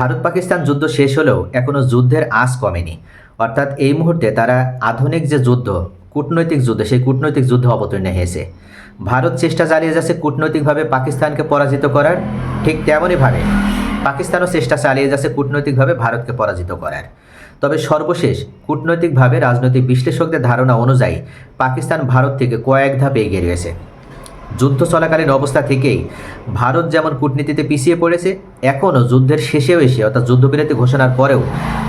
ভারত পাকিস্তান যুদ্ধ শেষ হলেও এখনও যুদ্ধের আঁচ কমেনি। অর্থাৎ এই মুহূর্তে তারা আধুনিক যে যুদ্ধ, কূটনৈতিক যুদ্ধ, সেই কূটনৈতিক যুদ্ধে অবতীর্ণ হয়েছে। ভারত চেষ্টা চালিয়ে যাচ্ছে কূটনৈতিকভাবে পাকিস্তানকে পরাজিত করার, ঠিক তেমনইভাবে পাকিস্তানও চেষ্টা চালিয়ে যাচ্ছে কূটনৈতিকভাবে ভারতকে পরাজিত করার। তবে সর্বশেষ কূটনৈতিকভাবে রাজনৈতিক বিশ্লেষকদের ধারণা অনুযায়ী পাকিস্তান ভারত থেকে কয়েক ধাপ এগিয়ে রয়েছে। যুদ্ধ চলাকালীন অবস্থা থেকেই ভারত যেমন কূটনীতিতে পিছিয়ে পড়েছে, এখনও যুদ্ধের শেষেও এসে, অর্থাৎ যুদ্ধবিরতি ঘোষণার পরেও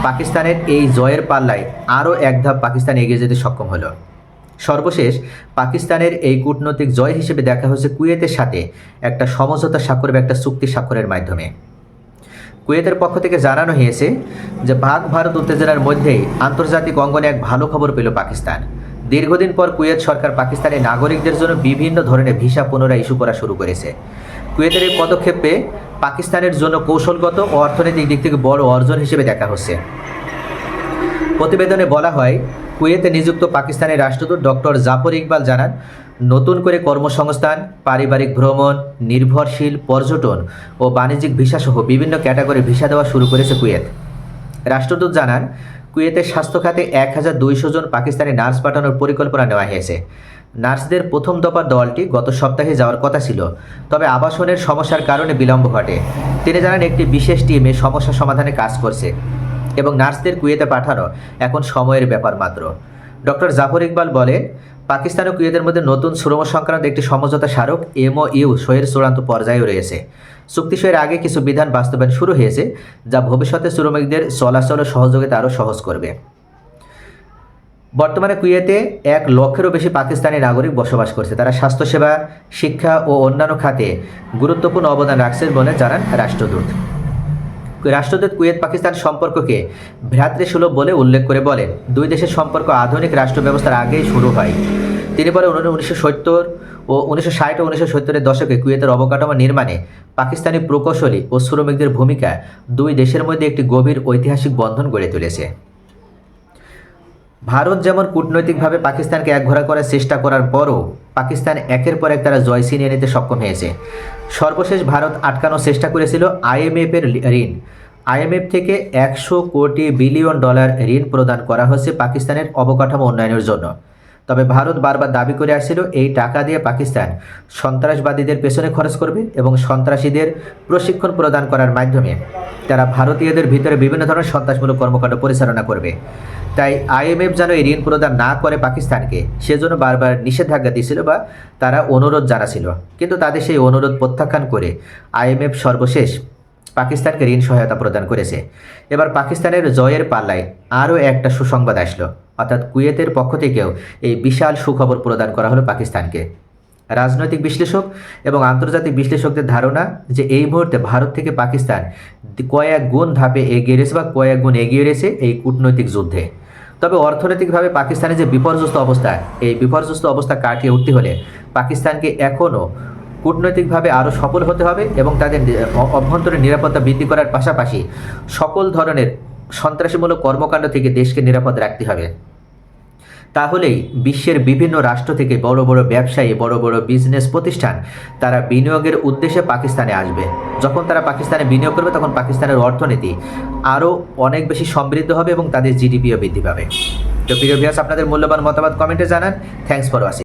পাকিস্তানের এই জয়ের পাল্লায় আরও এক ধাপ পাকিস্তান এগিয়ে যেতে সক্ষম হলো। সর্বশেষ পাকিস্তানের এই কূটনৈতিক জয় হিসেবে দেখা হয়েছে কুয়েতের সাথে একটা সমঝোতা স্বাক্ষর বা একটা চুক্তি স্বাক্ষরের মাধ্যমে। কুয়েতের পক্ষ থেকে জানানো হয়েছে যে, ভাগ ভারত উত্তেজনার মধ্যেই আন্তর্জাতিক অঙ্গনে এক ভালো খবর পেল পাকিস্তান। দীর্ঘদিন পর কুয়েত সরকার পাকিস্তানের নাগরিকদের জন্য বিভিন্ন ধরনের ভিসা পুনরায় ইস্যু করা শুরু করেছে। কুয়েতের এই পদক্ষেপে পাকিস্তানের জন্য কৌশলগত ও অর্থনৈতিক দিক থেকে বড় অর্জন হিসেবে দেখা হচ্ছে। প্রতিবেদনে বলা হয়, কুয়েতে নিযুক্ত পাকিস্তানের রাষ্ট্রদূত ডক্টর জাফর ইকবাল জানান, নতুন করে কর্মসংস্থান, পারিবারিক ভ্রমণ, নির্ভরশীল পর্যটন ও বাণিজ্যিক ভিসাসহ বিভিন্ন ক্যাটাগরি ভিসা দেওয়া শুরু করেছে কুয়েত। রাষ্ট্রদূত জানান কুয়েতের স্বাস্থ্য খাতে এক হাজার দুইশো জন পাকিস্তানি নার্স পাঠানোর পরিকল্পনা নেওয়া হয়েছে। নার্সদের প্রথম দফার দলটি গত সপ্তাহে যাওয়ার কথা ছিল, তবে আবাসনের সমস্যার কারণে বিলম্ব ঘটে। তিনি জানান, একটি বিশেষ টিম সমস্যা সমাধানে কাজ করছে এবং নার্সদের কুয়েতে পাঠানো এখন সময়ের ব্যাপার মাত্র। ডক্টর জাফর ইকবাল বলেন, পাকিস্তান ও কুয়েতের মধ্যে নতুন শ্রম সংক্রান্ত একটি সমঝোতা স্মারক এমও ইউ সইয়ের চূড়ান্ত পর্যায়েও রয়েছে। চুক্তি আগে কিছু বিধান বাস্তবায়ন শুরু হয়েছে, যা ভবিষ্যতে শ্রমিকদের চলাচল ও সহযোগিতা আরও সহজ করবে। বর্তমানে কুয়েতে এক লক্ষেরও বেশি পাকিস্তানি নাগরিক বসবাস করছে। তারা স্বাস্থ্যসেবা, শিক্ষা ও অন্যান্য খাতে গুরুত্বপূর্ণ অবদান রাখছেন বলে জানান রাষ্ট্রদূত। রাষ্ট্রদূত কুয়েত পাকিস্তান সম্পর্ককে ভ্রাতৃসুলভ বলে উল্লেখ করে বলেন, দুই দেশের সম্পর্ক আধুনিক রাষ্ট্র ব্যবস্থার আগেই শুরু হয়। তিনি বলেন উনিশশো সত্তর ও উনিশশো ষাট ও উনিশশো সত্তরের দশকে কুয়েতের অবকাঠামো নির্মাণে পাকিস্তানি প্রকৌশলী ও শ্রমিকদের ভূমিকা দুই দেশের মধ্যে একটি গভীর ঐতিহাসিক বন্ধন গড়ে তুলেছে। ভারত যেমন কূটনৈতিকভাবে পাকিস্তানকে একঘোরা করার চেষ্টা করার পরও পাকিস্তান একের পর এক তারা জয় ছিনিয়ে নিতে সক্ষম হয়েছে। সর্বশেষ ভারত আটকানোর চেষ্টা করেছিল আইএমএফের ঋণ। আইএমএফ থেকে একশো কোটি বিলিয়ন ডলার ঋণ প্রদান করা হয়েছে পাকিস্তানের অবকাঠামো উন্নয়নের জন্য। তবে ভারত বারবার দাবি করে আসছিল, এই টাকা দিয়ে পাকিস্তান সন্ত্রাসবাদীদের পেছনে খরচ করবে এবং সন্ত্রাসীদের প্রশিক্ষণ প্রদান করার মাধ্যমে তারা ভারতীয়দের ভিতরে বিভিন্ন ধরনের সন্ত্রাসমূলক কর্মকাণ্ড পরিচালনা করবে। তাই আইএমএফ যেন এই ঋণ প্রদান না করে পাকিস্তানকে, সেজন্য বারবার নিষেধাজ্ঞা দিয়েছিল বা তারা অনুরোধ জানাছিল। কিন্তু তাদের সেই অনুরোধ প্রত্যাখ্যান করে আইএমএফ সর্বশেষ পাকিস্তানকে ঋণ সহায়তা প্রদান করেছে। এবার পাকিস্তানের জয়ের পাল্লায় আরও একটা সুসংবাদ আসলো। অর্থাৎ কুয়েতের পক্ষ থেকেও এই বিশাল সুখবর প্রদান করা হলো পাকিস্তানকে। রাজনৈতিক বিশ্লেষক এবং আন্তর্জাতিক বিশ্লেষকদের ধারণা যে এই মুহূর্তে ভারত থেকে পাকিস্তান কয়েক গুণ ধাপে এগিয়ে রয়েছে বা কয়েক গুণ এগিয়ে রয়েছে এই কূটনৈতিক যুদ্ধে। তবে অর্থনৈতিকভাবে পাকিস্তানের যে বিপর্যস্ত অবস্থা, এই বিপর্যস্ত অবস্থা কাটিয়ে উঠতে হলে পাকিস্তানকে এখনও কূটনৈতিকভাবে আরও সফল হতে হবে এবং তাদের অভ্যন্তরীণ নিরাপত্তা বৃদ্ধি করার পাশাপাশি সকল ধরনের সন্ত্রাসীমূলক কর্মকাণ্ড থেকে দেশকে নিরাপদ রাখতে হবে। তাহলেই বিশ্বের বিভিন্ন রাষ্ট্র থেকে বড় বড় ব্যবসায়ী, বড় বড় বিজনেস প্রতিষ্ঠান, তারা বিনিয়োগের উদ্দেশ্যে পাকিস্তানে আসবে। যখন তারা পাকিস্তানে বিনিয়োগ করবে, তখন পাকিস্তানের অর্থনীতি আরও অনেক বেশি সমৃদ্ধ হবে এবং তাদের জিডিপিও বৃদ্ধি পাবে। তো প্রিয় ভিয়াস আপনাদের মূল্যবান মতামত কমেন্টে জানান। Thanks for watching